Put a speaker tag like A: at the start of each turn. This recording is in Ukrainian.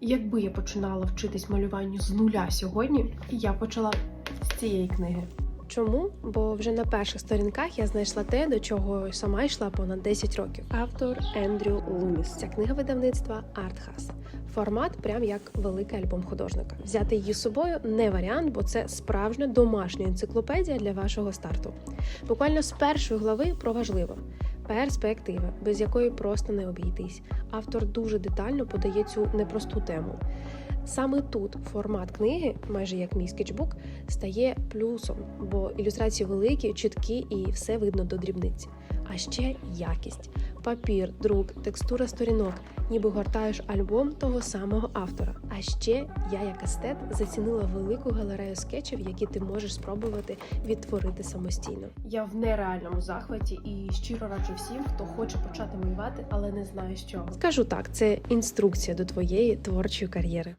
A: Якби я починала вчитись малюванню з нуля сьогодні, я почала з цієї книги.
B: Чому? Бо вже на перших сторінках я знайшла те, до чого сама йшла понад 10 років. Автор Ендрю Луміс. Ця книга видавництва Артхас. Формат прям як великий альбом художника. Взяти її з собою не варіант, бо це справжня домашня енциклопедія для вашого старту. Буквально з першої глави про важливе. Перспектива, без якої просто не обійтись. Автор дуже детально подає цю непросту тему. Саме тут формат книги, майже як мій скетчбук, стає плюсом, бо ілюстрації великі, чіткі і все видно до дрібниці. А ще якість, папір, друк, текстура сторінок, ніби гортаєш альбом того самого автора. А ще я, як естет, зацінила велику галерею скетчів, які ти можеш спробувати відтворити самостійно.
A: Я в нереальному захваті і щиро раджу всім, хто хоче почати малювати, але не знає з чого.
B: Скажу так, це інструкція до твоєї творчої кар'єри.